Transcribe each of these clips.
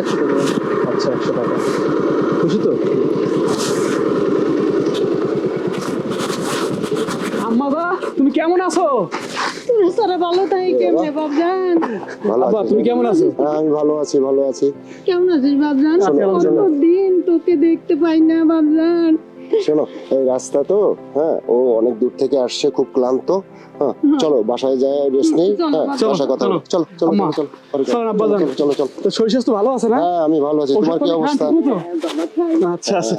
একশো টাকা আচ্ছা একশো টাকা খুশি তো আম্মাবা তুমি কেমন আছো? তোরা ভালো থাকি কেমনে বাবজান ভালো আছি। তুমি কেমন আছো? হ্যাঁ আমি ভালো আছি ভালো আছি। কেমন আছিস বাবজান। দিন তোকে দেখতে পাই না বাবজান শোনো এই রাস্তা তো হ্যাঁ ও অনেক দূর থেকে আসছে খুব ক্লান্ত হ্যাঁ চলো বাসায় যায় রেস্ট নেই হ্যাঁ বাসায় কথা চলো। চলো চলো চলো চলো চলো তো শরীর স্বাস্থ্য ভালো আছে না? হ্যাঁ আমি ভালো আছি তোমার কি অবস্থা? আচ্ছা আচ্ছা।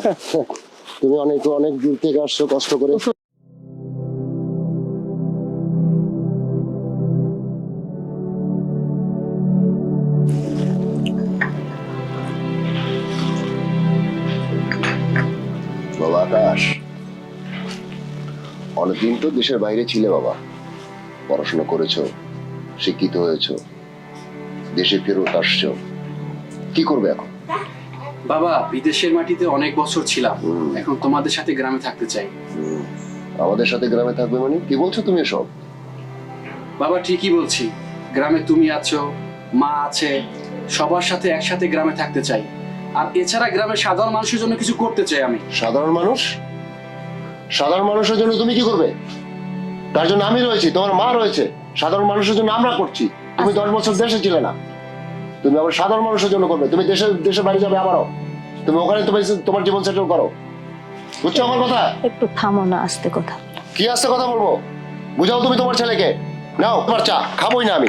তুমি অনেক অনেক দূর থেকে আসছো কষ্ট করে। আকাশ। অনেকদিন তো দেশের বাইরে ছিলে বাবা। পড়াশোনা করেছ শিক্ষিত হয়েছো দেশে ফেরত আসছো। কি করবে এখন? বাবা বিদেশের মাটিতে অনেক বছর ছিলাম। এখন তোমাদের সাথে গ্রামে থাকতে চাই। আমাদের সাথে গ্রামে থাকবে মানে? কি বলছো তুমি এসব? বাবা ঠিকই বলছি। গ্রামে তুমি আছো মা আছে সবার সাথে একসাথে গ্রামে থাকতে চাই। আর এছাড়া গ্রামের সাধারণ মানুষের জন্য কিছু করতে চাই আমি। সাধারণ মানুষ? সাধারণ মানুষের জন্য তুমি কি করবে? তার জন্য আমি রয়েছি তোমার মা রয়েছে। সাধারণ মানুষের জন্য আমরা করছি। তুমি দশ বছর দেশে ছিলে না। তুমি আবার সাধারণ মানুষের জন্য করবে। তুমি দেশে দেশে বাড়ি যাবে আবারও। তুমি ওখানে তুমি তোমার জীবন সেটেল করো। বুঝছ আমার কথা? একটু থামো না আস্তে কথা কি আসতে কথা বলব? বুঝাও তুমি তোমার ছেলেকে। নাও তোমার চা খাবোই না আমি।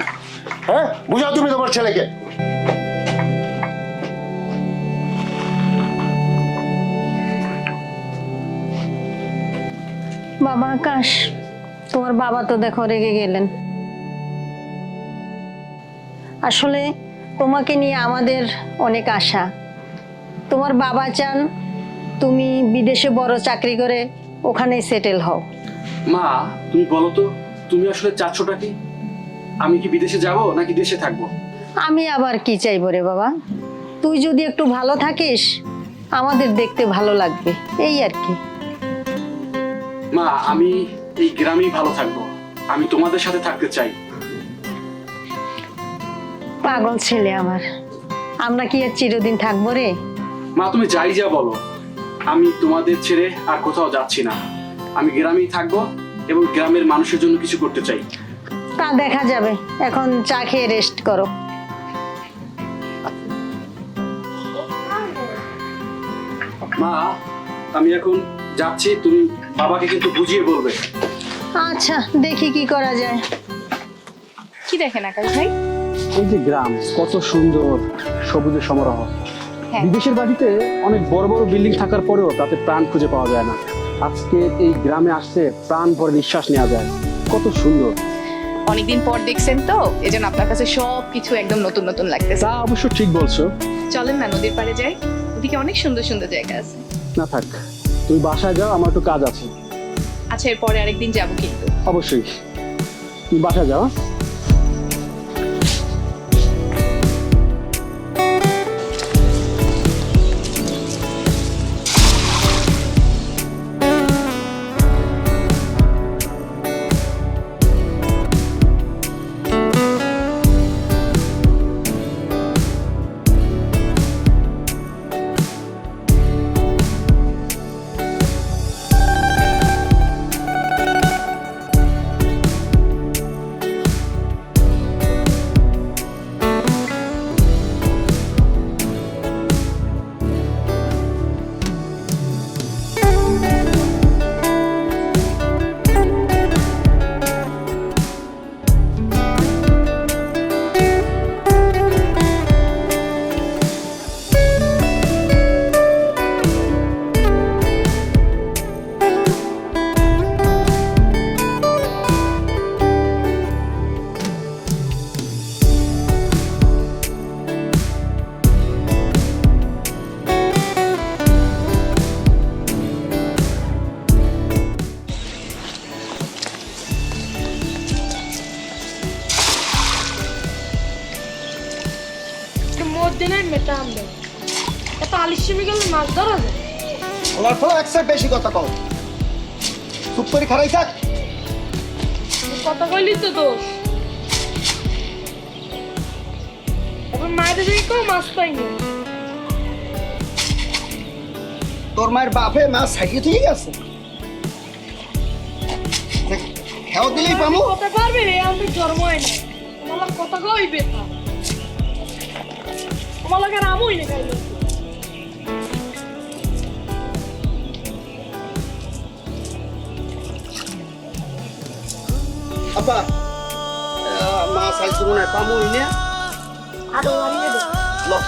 হ্যাঁ? বুঝাও তুমি তোমার ছেলেকে। বাবা আকাশ তোমার বাবা তো দেখো রেগে গেলেন। আসলে তোমাকে নিয়ে আমাদের অনেক আশা। তোমার বাবা চান তুমি বিদেশে বড় চাকরি করে ওখানে সেটেল হও। মা তুমি বলো তো তুমি আসলে চাচ্ছটা কি? আমি কি বিদেশে যাব নাকি দেশে থাকব? আমি আবার কি চাইব রে বাবা? তুই যদি একটু ভালো থাকিস আমাদের দেখতে ভালো লাগবে এই আর কি। মা আমি এই গ্রামেই ভালো থাকব। আমি তোমাদের সাথে থাকতে চাই। পাগল ছেলে আমার। আমরা কি আর চিরদিন থাকব রে? মা তুমি যাই যা বলো। আমি তোমাদের ছেড়ে আর কোথাও যাচ্ছি না। আমি গ্রামেই থাকব এবং গ্রামের মানুষের জন্য কিছু করতে চাই। তা দেখা যাবে। এখন চা খেয়ে রেস্ট করো। মা আমি এখন যাচ্ছি তুমি বাবাকে কিন্তু বুঝিয়ে বলবে। আচ্ছা দেখি কি করা যায়। কি দেখেন আকাশ ভাই? এই যে গ্রাম কত সুন্দর সবুজের সমারোহ। হ্যাঁ। বিদেশের বাড়িতে অনেক বড় বড় বিল্ডিং থাকার পরেও তাতে প্রাণ খুঁজে পাওয়া যায় না। আজকে এই গ্রামে আসছে প্রাণ ভরে নিঃশ্বাস নেওয়া যায়। কত সুন্দর। অনেকদিন পর দেখছেন তো এজন্য আপনার কাছে সব কিছু একদম নতুন নতুন লাগতেছে। তা অবশ্য ঠিক বলছো। চলেন না নদীর পাড়ে যাই। ওদিকে অনেক সুন্দর সুন্দর জায়গা আছে। না থাক। তুমি বাসায় যাও আমার একটু কাজ আছে। আচ্ছা এরপরে আরেকদিন যাব কিন্তু। অবশ্যই। তুমি বাসায় যাও হ্যাঁ? ফলে একসাথে বেশি কথা কও। চুপ করে খারাই থাক। কথা কইলি তো দোষ। এখন মায়ের দিকে কেউ মাছ পাইনি তোর মায়ের বাপে মাছ ছাড়িয়ে ঠিক আছে খেও দিলেই পামু কথা পারবে রে আমি জন্ম হয় না তোমার কথা কইবে না তোমার লাগে আমই না খাইলে ba? Masa itu size mo ini? Ada niya. deh loh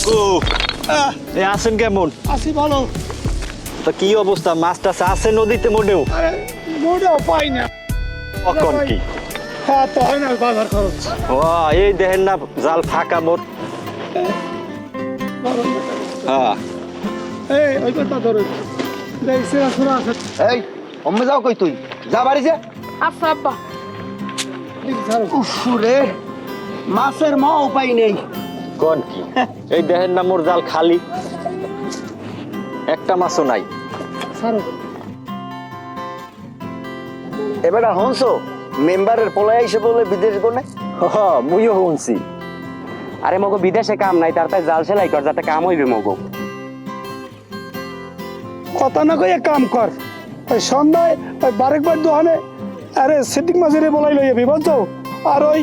Aku. Ah. এ আছেন কেমন? আসি ভালো। তো কি অবস্থা? মাছ টাছ আছে নদীতে মোটেও? আরে মোটেও পাই না। কখন কি? হ্যাঁ তো হয় না বাজার খরচ। ও এই দেখেন না জাল ফাঁকা মোট। হ্যাঁ। এই ওই কথা ধরে। দেখছে আসলে আছে। এই অম্মে যাও কই তুই? যা বাড়ি যা। আচ্ছা আব্বা। উফ রে। মাছের মা উপায় নেই। কোন কি? এই দেখেন না মোর জাল খালি। একটা মাছও নাই। এবার হনছো মেম্বারের পলাই আইসে বলে বিদেশ গনে হ মুইও শুনছি আরে মগো বিদেশে কাম নাই তার তাই জাল সেলাই কর যাতে কাম হইবে মগো। কথা না কয়ে কাম কর। ওই সন্ধ্যায় ওই বারেকবার দোকানে আরে সিটিক মাঝিরে বলাই লই যাবি বুঝছ আর ওই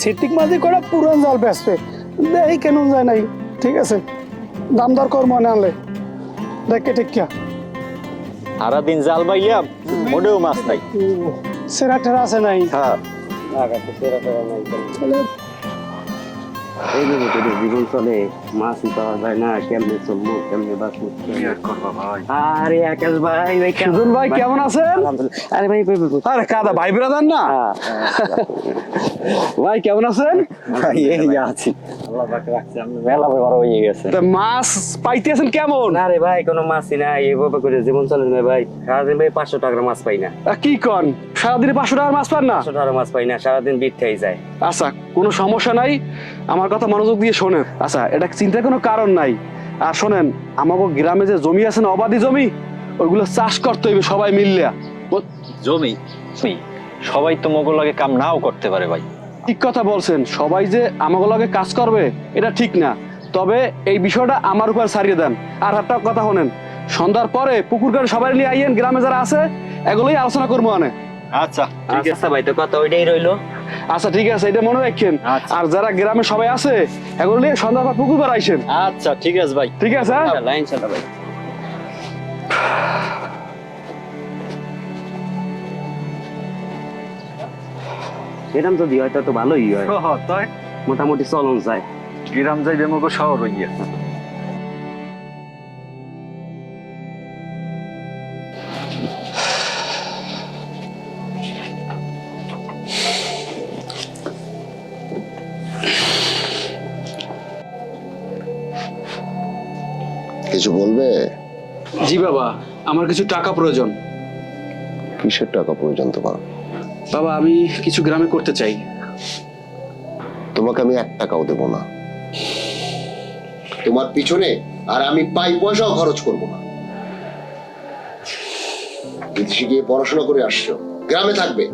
সিটিক মাঝি করে পুরন জাল বেসবে দেখি কেন যায় নাই ঠিক আছে দাম দর কর মনে আনলে দেখে ঠিক কিয়া সারাদিন জাল বাইলাম মোটেও মাছ নাই সেরা টেরা আছে নাই হ্যাঁ এইভাবে জীবন চলে মাছই পাওয়া যায় না কেমনে চলবো কেমনে বাঁচবো আরে আকাশ ভাই ভাই সুজন ভাই কেমন আছেন? আরে ভাই ভাই ভাই, আরে কাদা ভাই ব্রাদার না? হ্যাঁ। ভাই কেমন আছেন? এই আছি। আল্লাহ পাকে রাখছে আমি মেলা বড় হয়ে গেছে। তা মাছ পাইতেছেন কেমন? আরে ভাই কোনো মাছই না এইভাবে করে জীবন চলে না ভাই। সারাদিন ভাই পাঁচশো টাকার মাছ পাই না। কি কন? সারাদিনে পাঁচশো টাকার মাছ পান না? পাঁচশো টাকার মাছ পাই না সারাদিন বিটটাই যায়। আচ্ছা কোনো সমস্যা নাই? আমার কথা মনোযোগ দিয়ে শোনেন। আচ্ছা এটা চিন্তার কোনো কারণ নাই। আর শোনেন আমাকে গ্রামে যে জমি আছে না অবাধি জমি ওইগুলো চাষ করতে হইবে সবাই মিললে। জমি? সবাই তো মোগল লাগে কাম নাও করতে পারে ভাই। ঠিক কথা বলছেন সবাই যে আমাকে লাগে কাজ করবে এটা ঠিক না। তবে এই বিষয়টা আমার উপর ছাড়িয়ে দেন। আর একটা কথা শোনেন সন্ধ্যার পরে পুকুর করে সবাই নিয়ে আইয়েন গ্রামে যারা আছে এগুলোই আলোচনা করব অনেক আচ্ছা ঠিক আছে। ভাই তো কথা ওইটাই রইল। আচ্ছা ঠিক আছে এটা মনে রাখেন। আচ্ছা। আর যারা গ্রামে সবাই আছে এগুলো নিয়ে সন্ধ্যার পর পুকুর করে আইসেন। আচ্ছা ঠিক আছে ভাই। ঠিক আছে হ্যাঁ? লাইন চালা ভাই। যদি হয় তো ভালোই হয়। তাই। মোটামুটি চলন যায়। গ্রাম যাই মোগো শহর হইয়া। কিছু বলবে? জি বাবা আমার কিছু টাকা প্রয়োজন। কিসের টাকা প্রয়োজন তোমার? বাবা আমি কিছু গ্রামে করতে চাই। তোমাকে আমি এক টাকাও দেবো না। তোমার পিছনে আর আমি পাই পয়সাও খরচ করব না। বিদেশে গিয়ে পড়াশোনা করে আসছো গ্রামে থাকবে।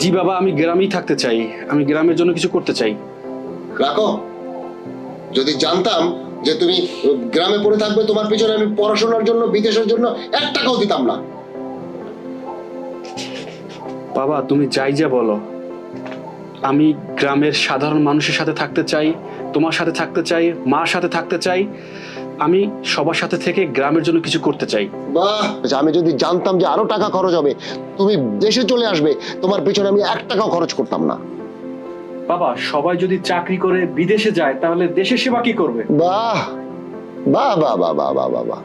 জি বাবা আমি গ্রামেই থাকতে চাই। আমি গ্রামের জন্য কিছু করতে চাই। রাখো। যদি জানতাম যে তুমি গ্রামে পড়ে থাকবে তোমার পিছনে আমি পড়াশোনার জন্য বিদেশের জন্য এক টাকাও দিতাম না। বাবা তুমি যাই যা বলো। আমি গ্রামের সাধারণ মানুষের সাথে থাকতে চাই তোমার সাথে থাকতে চাই মার সাথে থাকতে চাই। আমি সবার সাথে থেকে গ্রামের জন্য কিছু করতে চাই। বাহ! আমি যদি জানতাম যে আরও টাকা খরচ হবে তুমি দেশে চলে আসবে তোমার পিছনে আমি এক টাকাও খরচ করতাম না। বাবা সবাই যদি চাকরি করে বিদেশে যায় তাহলে দেশের সেবা কি করবে? বাহ! বাহ বাহ বাহ বাহ বাহ বাহ বাহ।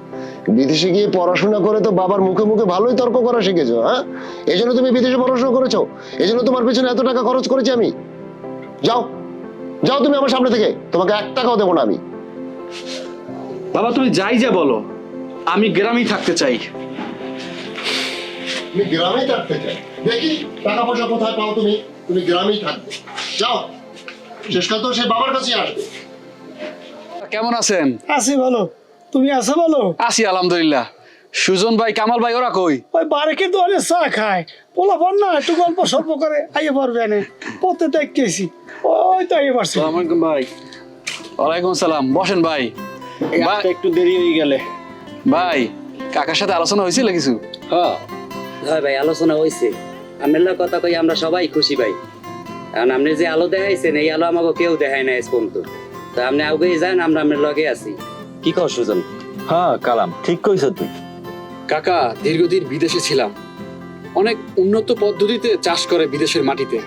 বিদেশে গিয়ে পড়াশোনা করে তো বাবার মুখে মুখে ভালোই তর্ক করা শিখেছো হ্যাঁ? এই জন্য তুমি বিদেশে পড়াশোনা করেছ? এই জন্য তোমার পিছনে এত টাকা খরচ করেছি আমি? যাও যাও তুমি আমার সামনে থেকে। তোমাকে এক টাকাও দেবো না আমি। বাবা তুমি যাই যা বলো। আমি গ্রামেই থাকতে চাই। তুমি গ্রামেই থাকতে চাই। দেখি টাকা পয়সা কোথায় পাও তুমি? তুমি গ্রামেই থাকবে। যাও। শেষকাল তো সেই বাবার কাছেই আসবে। কেমন আছেন? আছি ভালো। তুমি আছো ভালো? আছি আলহামদুলিল্লাহ। সুজন ভাই কামাল ভাই ওরা কই? ওই বারেকে তো অনেক চা খায়। পোলা পার না একটু গল্প সল্প করে আইয়ে পারবে না পথে দেখতেছি ওই তো আইয়ে পারছি আসসালামাইকুম ভাই। ওয়ালাইকুম আসসালাম বসেন ভাই। ভাই একটু দেরি হয়ে গেলে। ভাই কাকার সাথে আলোচনা হয়েছিল কিছু? হ্যাঁ। হয় ভাই আলোচনা হয়েছে আপনার কথা কই আমরা সবাই খুশি ভাই। কারণ আপনি যে আলো দেখাইছেন এই আলো আমাকে কেউ দেখায় না আজ পর্যন্ত। তো আপনি আগে যান আমরা আপনার লগে আছি। কি কর সুজন? হ্যাঁ কালাম ঠিক কইছ তুই। কাকা দীর্ঘদিন বিদেশে ছিলাম। অনেক উন্নত পদ্ধতিতে চাষ করে বিদেশের মাটিতে।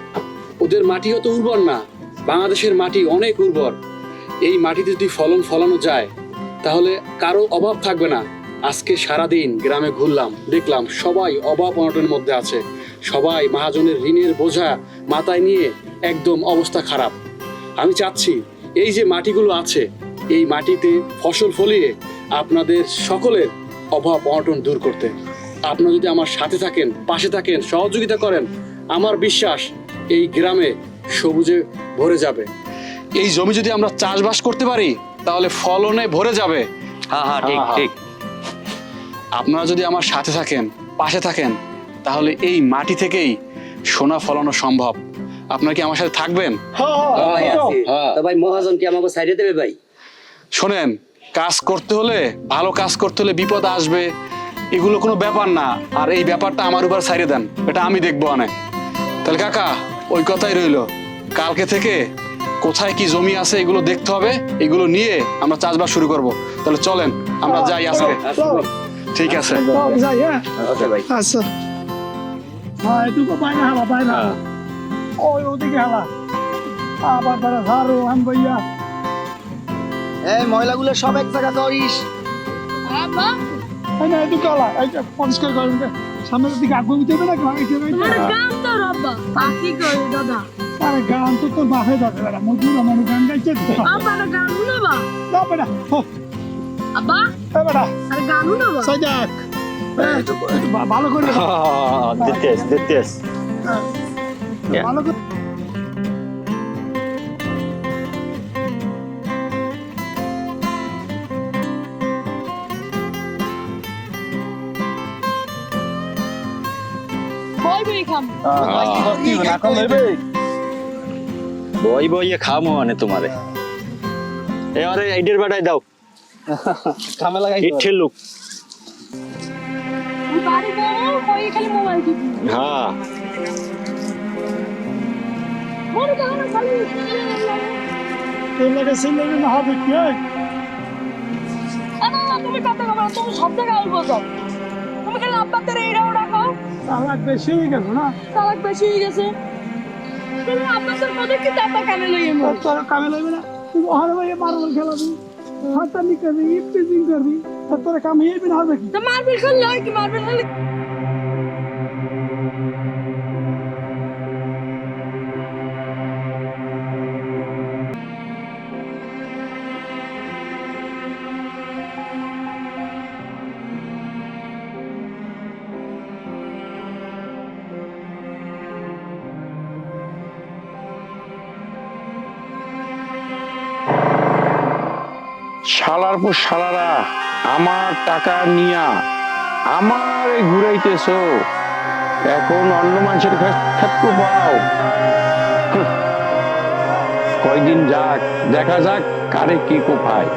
ওদের মাটি অত উর্বর না বাংলাদেশের মাটি অনেক উর্বর। এই মাটিতে যদি ফলন ফলানো যায় তাহলে কারও অভাব থাকবে না। আজকে সারাদিন গ্রামে ঘুরলাম দেখলাম সবাই অভাব অনটনের মধ্যে আছে। সবাই মহাজনের ঋণের বোঝা মাথায় নিয়ে একদম অবস্থা খারাপ। আমি চাচ্ছি এই যে মাটিগুলো আছে এই মাটিতে ফসল ফলিয়ে আপনাদের সকলের অভাব অনটন দূর করতে। আপনারা যদি আমার সাথে থাকেন পাশে থাকেন সহযোগিতা করেন আমার বিশ্বাস এই গ্রামে সবুজে ভরে যাবে। এই জমি যদি আমরা চাষবাস করতে পারি তাহলে ফলনে ভরে যাবে। হ্যাঁ হ্যাঁ ঠিক ঠিক। আপনারা যদি আমার সাথে থাকেন পাশে থাকেন তাহলে এই মাটি থেকেই সোনা ফলানো সম্ভব। আপনার কি আমার সাথে থাকবেন? হ্যাঁ ভাই হ্যাঁ। তো ভাই মহাজন কি আমাকে সাইডে দেবে ভাই? শোনেন কাজ করতে হলে ভালো কাজ করতে হলে বিপদ আসবে এগুলো কোনো ব্যাপার না। আর এই ব্যাপারটা আমার উপর ছাইড়ে দেন এটা আমি দেখব অনেক তাহলে কাকা ওই কথাই রইল। কালকে থেকে কোথায় কি জমি আছে এগুলো দেখতে হবে এগুলো নিয়ে আমরা চাষবাস শুরু করব। তাহলে চলেন আমরা যাই আজকে। ঠিক আছে। চল, যাই হ্যাঁ। ওকে ভাই। আচ্ছা হ্যাঁ এটুকু বাইরে হালা বাইরে হালা ওই ওদিকে হালা আবার তারা ঝাড়ু আনবইয়া। এই ময়লাগুলো সব এক জায়গা করিস আব্বা। এই না এটুকু হালা এইটা পরিষ্কার করেন। সামনের দিকে আগুন উঠে না ভাঙিছে তোমার গান তো আব্বা। পাখি করে দাদা। আরে গান তো তোর বাপে যাবে বেড়া মজুর আমার গান গাইছে তো। আব্বা না গান শুনাবা। না বেড়া হো। আব্বা। এ বেড়া আরে গান শুনাবা। ভা- ভালো করে দিতেস দিতেস ভালো করে বই বই। খাম বইয়ে খামো মানে তোমারে। এবারে আইডিয়ার বাটাই দাও। কামে লাগাই লুক। হ্যাঁ মনে দেখো না তোর লাগে সেই লাগে না হবে কি তুমি তুমি সব জায়গায় আউল বসো তুমি খালি আব্বাদের এইটাও ডাকো তালাক না তালাক বেশি গেছে তুমি আব্বাদের মধ্যে তোর কামে লাগবে না তুই ওখানে ভাই মার্বেল খেলাবি হাতানি করবি ইপটিজিং করবি তোর কামে এই বিনা হবে কি? তো মারবিল খেললে হয় কি? খেললে শালার পর শালারা। আমার টাকা নিয়া আমার ঘুরাইতেছ। এখন অন্য মানুষের থাকতে পাও। কয়দিন যাক, দেখা যাক কারে কি কোপায়।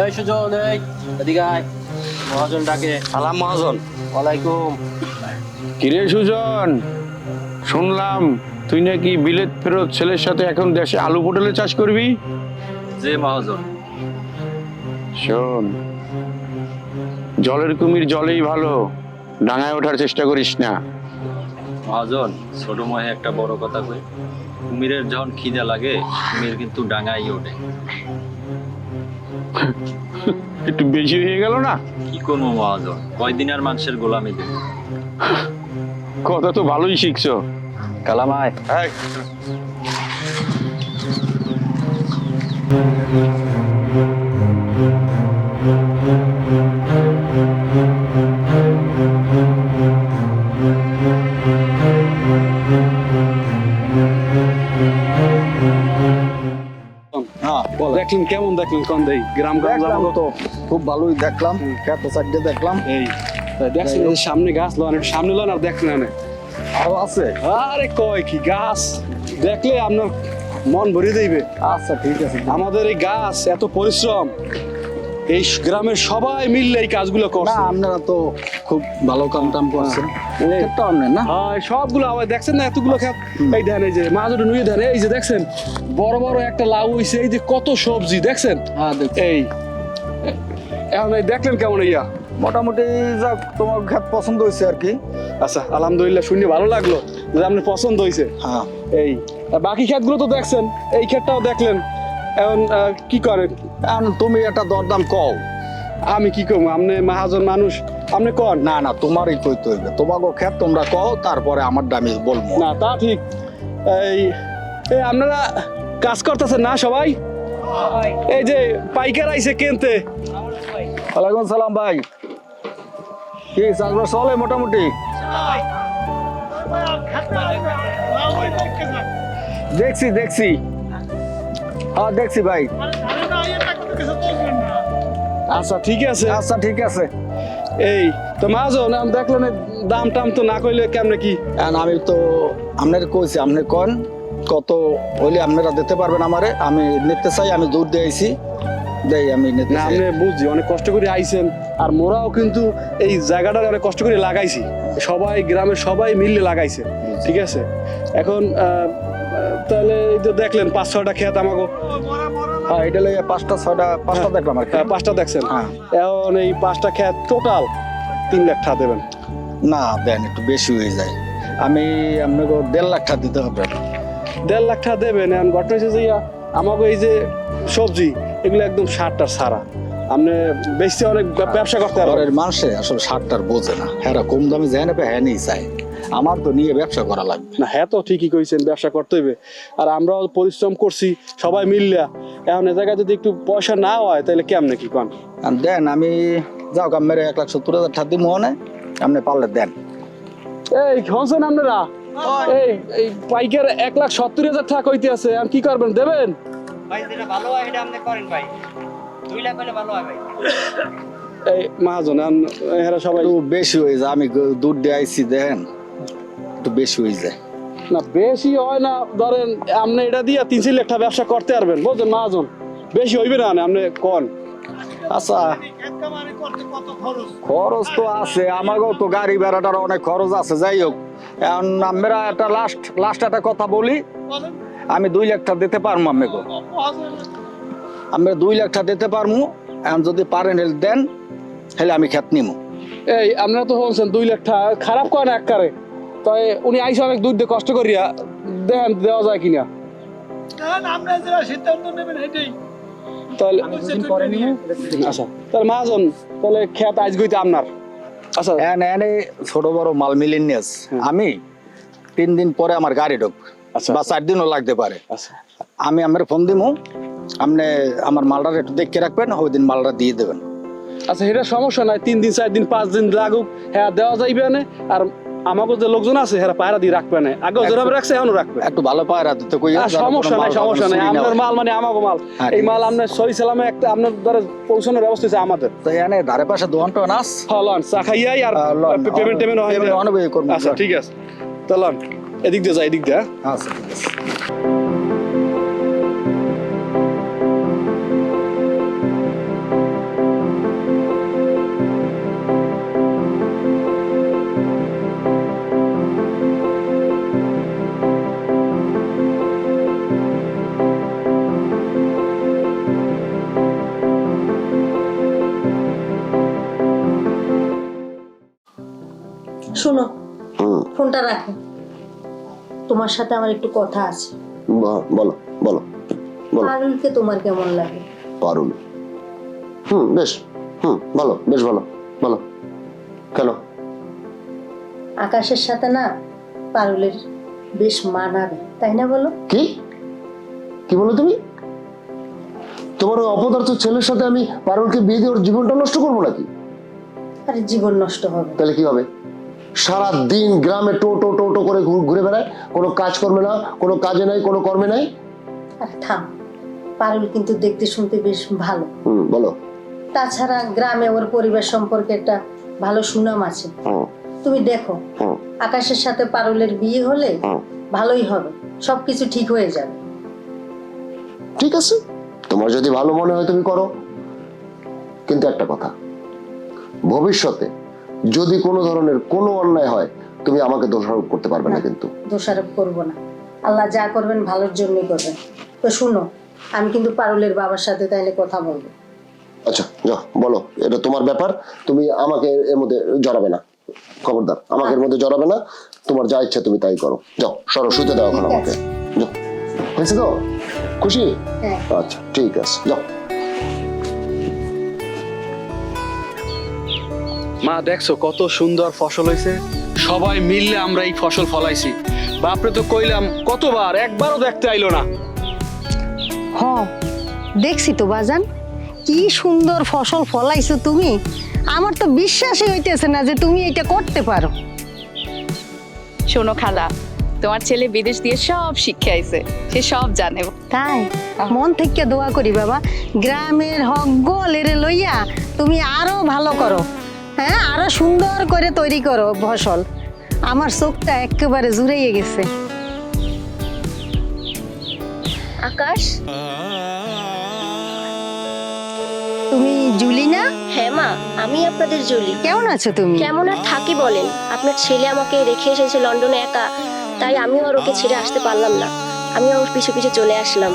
এই সুজন এই এদিকে আয়। মহাজন ডাকে সালাম মহাজন। ওয়ালাইকুম। কিরে সুজন? শুনলাম তুই নাকি বিলেত ফেরত ছেলের সাথে এখন দেশে আলু পটলের চাষ করবি? যে মহাজন। শোন জলের কুমির জলেই ভালো ডাঙায় ওঠার চেষ্টা করিস না। মহাজন ছোট মহে একটা বড় কথা কই। কুমিরের যখন খিদে লাগে কুমির কিন্তু ডাঙায় ওঠে। একটু বেশি হয়ে গেল না? কি করব মহাজন? কয়দিন আর মানুষের গোলামি দেব? কথা তো ভালোই শিখছো। কালামায় হ্যাঁ দেখলেন কেমন দেখলেন কোন দেই গ্রাম গ্রাম যাব তো খুব ভালোই দেখলাম খেতে চারটে দেখলাম। এই দেখছেন এই সামনে গাছ লন একটু সামনে লন আর দেখলেন না আরও আছে? আরে কয় কি গাছ? দেখলে আপনার মন ভরে দিবে আচ্ছা ঠিক আছে। আমাদের এই গাছ এত পরিশ্রম। এই গ্রামের সবাই মিললে এই কাজগুলো না করছে আপনারা তো খুব ভালো কাম টাম করছেন। ক্ষেতটা আপনার না? হয় সবগুলো আবার দেখছেন না এতগুলো খেত? এই ধান এই যে মাঝুটা নুয়ে ধান এই যে দেখছেন? বড় বড় একটা লাউ হইছে এই যে কত সবজি দেখছেন? হ্যাঁ এই এখন এই দেখলেন কেমন ইয়া? মোটামুটি যাক তোমার ক্ষেত পছন্দ হয়েছে আর কি। আচ্ছা আলহামদুলিল্লাহ শুনে ভালো লাগল যে আপনার পছন্দ হয়েছে হ্যাঁ। এই বাকি ক্ষেতগুলো তো দেখছেন এই ক্ষেতটাও দেখলেন। এখন কি করেন? এখন তুমি একটা দরদাম কও। আমি কি করব আপনি মাহাজন মানুষ আপনি কন? না না তোমারই কইতে হইবে। তোমাকে ক্ষেত তোমরা কও তারপরে আমার দামি বলব। না তা ঠিক। এই এই আপনারা কাজ করতেছেন না সবাই? এই যে পাইকার আইছে কিনতে। ওয়ালাইকুম সালাম ভাই। কি চাষবাস চলে মোটামুটি? দেখছি দেখছি। হ্যাঁ দেখছি ভাই। আচ্ছা ঠিক আছে। আচ্ছা ঠিক আছে। এই তো মহাজন আমি দেখলেন দাম টাম তো না কইলে কেমনে কি? আমি তো আপনার কইছি আপনি কন কত হইলে আপনারা দিতে পারবেন আমারে আমি নিতে চাই আমি দূর দিয়ে আইছি। দেই আমি নিতে না আপনি বুঝছি অনেক কষ্ট করে আইছেন আর মোরাও কিন্তু এই জায়গাটা অনেক কষ্ট করে লাগাইছি। সবাই গ্রামের সবাই মিললে লাগাইছে ঠিক আছে? এখন তাহলে এই তো দেখলেন পাঁচ ছয়টা খেত আমাকে হ্যাঁ এটা লইয়া পাঁচটা ছয়টা পাঁচটা দেখলাম আর হ্যাঁ, পাঁচটা দেখছেন। হ্যাঁ। এখন এই পাঁচটা খেত টোটাল তিন লাখ টাকা দেবেন। না দেন একটু বেশি হয়ে যায়। আমি আপনাকে দেড় লাখ টাকা দিতে হবে। দেড় লাখ টাকা দেবেন এখন ঘটনা হচ্ছে যে আমাকে এই যে সবজি এগুলো একদম সারটা সারা। আপনি বেশি অনেক ব্যবসা করতে ঘরের মানুষে আসলে সারটার বোঝে না। হ্যাঁ কম দামে যায় না হ্যাঁ নিয়ে চাই। আমার তো নিয়ে ব্যবসা করা লাগবে। না হ্যাঁ তো ঠিকই কইছেন ব্যবসা করতে হইবে। আর আমরাও পরিশ্রম করছি সবাই মিললা। এখন এ জায়গায় যদি একটু পয়সা না হয় তাহলে কেমনে কি কন? দেন আমি যাও আমার এক লাখ সত্তর হাজার টাকা দিব মনে আপনি পারলে দেন। এই হনছেন আপনারা? এই এই পাইকার এক লাখ সত্তর হাজার টাকা কইতে আছে আর কি করবেন দেবেন? এই মহাজন এরা সবাই বেশি হয়ে যায় আমি দুধ দিয়ে আইছি দেন। একটু বেশি হয়ে যায়। না বেশি হয় না ধরেন আপনি এটা দিয়ে তিন চার লাখ টাকা ব্যবসা করতে পারবেন বুঝছেন মহাজন বেশি হইবে না আপনি কন। আচ্ছা। খরচ তো আছে আমাকেও তো গাড়ি ভাড়াটার অনেক খরচ আছে যাই হোক। এখন আমরা একটা লাস্ট লাস্ট একটা কথা বলি। আমি দুই লাখ টাকা দিতে পারব আমাকে আমরা দুই লাখ টাকা দিতে পারব এখন যদি পারেন হেলে দেন হেলে আমি খেত নিমু। এই আপনারা তো হনছেন দুই লাখ টাকা খারাপ করেন এক কারে তাই উনি আইসে অনেক দূর দিয়ে কষ্ট করিয়া দেন দেওয়া যায় কিনা। তাহলে আচ্ছা তাহলে মহাজন তাহলে খেত আজ গইতে আপনার। আচ্ছা। এনে এনে ছোট বড় মাল মিলিয়ে নিয়ে আমি তিন দিন পরে আমার গাড়ি আচ্ছা। বা চার দিনও লাগতে পারে। আচ্ছা। আমি আমার ফোন দিমু। আপনি আমার মালটা একটু দেখে রাখবেন ওই দিন মালটা দিয়ে দেবেন। আচ্ছা এটা সমস্যা নাই। তিন দিন চার দিন পাঁচ দিন লাগুক। হ্যাঁ দেওয়া যাইবে না। আর আমাকে যে লোকজন আছে হেরা পায়রা দিয়ে রাখবে না। আগে যেভাবে রাখছে এখনও রাখবে। একটু ভালো পায়রা দিতে কই সমস্যা নাই সমস্যা নাই। আপনার মাল মানে আমাকে মাল। হ্যাঁ, এই মাল আপনার সহি সালামে একটা আপনার দ্বারা পৌঁছানোর ব্যবস্থা আছে আমাদের। তো এখানে ধারে পাশে দোকান টোকান আস হ্যাঁ লন চা খাইয়াই আর পেমেন্ট টেমেন্ট হয়। আচ্ছা ঠিক আছে। তো লন এদিক দিয়ে যাই এদিক দিয়ে। হ্যাঁ? আচ্ছা ঠিক আছে। তোমার সাথে আমার একটু কথা আছে। বলো বলো বলো। পারুলকে তোমার কেমন লাগে? পারুল। হুম বেশ। হুম ভালো বেশ ভালো বলো। কেন? আকাশের সাথে না পারুলের বেশ মানাবে তাই না বলো? কি? কি বলো তুমি? তোমার ওই অপদার্থ ছেলের সাথে আমি পারুলকে বিয়ে দিয়ে ওর জীবনটা নষ্ট করব নাকি? আরে জীবন নষ্ট হবে। তাহলে কি হবে? সারা দিন গ্রামে টো টো টো টো করে ঘুরে বেড়ায়। কোনো কাজ করবে না কোনো কাজে নাই কোনো কর্মে নাই। থাম। পারুল কিন্তু দেখতে শুনতে বেশ ভালো। হুম বলো। তাছাড়া গ্রামে ওর পরিবার সম্পর্কে একটা ভালো সুনাম আছে। তুমি দেখো আকাশের সাথে পারুলের বিয়ে হলে ভালোই হবে। সবকিছু ঠিক হয়ে যাবে। ঠিক আছে। তোমার যদি ভালো মনে হয় তুমি করো। কিন্তু একটা কথা ভবিষ্যতে যদি কোনো ধরনের কোনো অন্যায় হয় তুমি আমাকে দোষারোপ করতে পারবে না কিন্তু। দোষারোপ করব না। আল্লাহ যা করবেন ভালোর জন্যই করবেন। তো শুনো আমি কিন্তু পারুলের বাবার সাথে তাইলে কথা বলব। আচ্ছা যাও বলো এটা তোমার ব্যাপার তুমি আমাকে এর মধ্যে জড়াবে না। খবরদার আমাকে এর মধ্যে জড়াবে না তোমার যা ইচ্ছা তুমি তাই করো। যাও সরো শুতে দাও এখন আমাকে। যাও হয়েছে তো? খুশি? হ্যাঁ। আচ্ছা ঠিক আছে যাও। মা দেখছ কত সুন্দর ফসল হয়েছে সবাই মিললে আমরা এই ফসল ফলাইছি। বাপরে তো কইলাম কতবার? একবারও দেখতে আইলো না। হ দেখছি তো বাজান। কি সুন্দর ফসল ফলাইছো তুমি। আমার তো বিশ্বাসই হইতেছে না যে তুমি এটা করতে পারো। শোনো খালা তোমার ছেলে বিদেশ দিয়ে সব শিক্ষা আইছে। সে সব জানে। তাই? মন থেকে দোয়া করি বাবা। গ্রামের হক গোল গোলেরে লইয়া তুমি আরও ভালো করো। হ্যাঁ আরও সুন্দর করে তৈরি করো ফসল। আমার চোখটা একেবারে জুড়াইয়ে গেছে। আকাশ? তুমি জুলি না? হ্যাঁ মা আমি আপনাদের জুলি। কেমন আছো তুমি? কেমন আর থাকি বলেন? আপনার ছেলে আমাকে রেখে এসেছে লন্ডনে একা তাই আমিও আর ওকে ছেড়ে আসতে পারলাম না। আমি ওর পিছু পিছু চলে আসলাম।